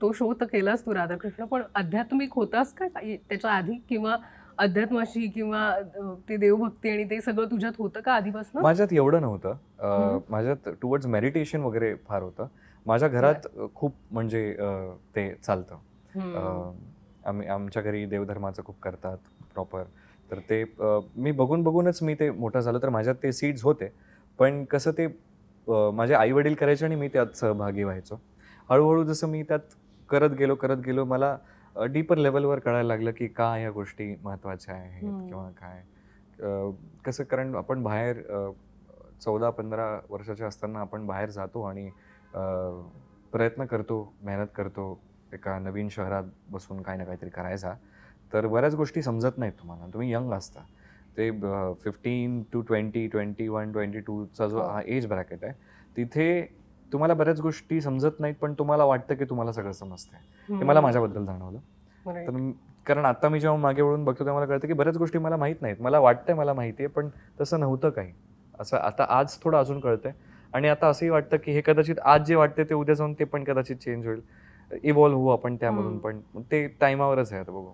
तो शो तर केलास तू राधाकृष्ण. पण आध्यात्मिक होतास का? त्याच्या आधी किंवा अध्यात्माशी किंवा ते देवभक्ती आणि ते सगळं तुझ्यात होतं का आधीपासून? माझ्यात एवढं नव्हतं. माझ्यात टुवर्ड्स मेडिटेशन वगैरे फार होतं. माझ्या घरात खूप म्हणजे ते चालतं. आम्ही आमच्या घरी देवधर्माचं खूप करतात प्रॉपर तर ते मी बघून बघूनच मी ते मोठं झालं तर माझ्यात ते सीड्स होते. पण कसं ते माझे आई वडील करायचे आणि मी त्यात सहभागी व्हायचो. हळूहळू जसं मी त्यात करत गेलो करत गेलो मला डीपर लेवलवर कळायला लागलं की का ह्या गोष्टी महत्त्वाच्या आहेत. किंवा काय कसं कारण आपण बाहेर चौदा पंधरा वर्षाचे असताना आपण बाहेर जातो आणि प्रयत्न करतो मेहनत करतो एका नवीन शहरात बसून काही ना काहीतरी करायचा तर बऱ्याच गोष्टी समजत नाहीत तुम्हाला तुम्ही यंग असता ते fifteen to twenty twenty one twenty टूचा जो हो. हा एज ब्रॅकेट आहे तिथे तुम्हाला बऱ्याच गोष्टी समजत नाहीत पण तुम्हाला वाटतं की तुम्हाला सगळं समजतंय. हे मला माझ्याबद्दल जाणवलं. तर कारण आता मी जेव्हा मागे वळून बघतो तेव्हा मला कळतं की बऱ्याच गोष्टी मला माहीत नाहीत. मला वाटतंय मला माहिती आहे पण तसं नव्हतं काही. असं आता आज थोडं अजून कळतंय. आणि आता असंही वाटतं की हे कदाचित आज जे वाटते ते उद्या जाऊन ते पण कदाचित चेंज होईल. इव्हॉल्व्ह होऊ आपण त्यामधून. पण. ते टायमावरच आहे आता बघू.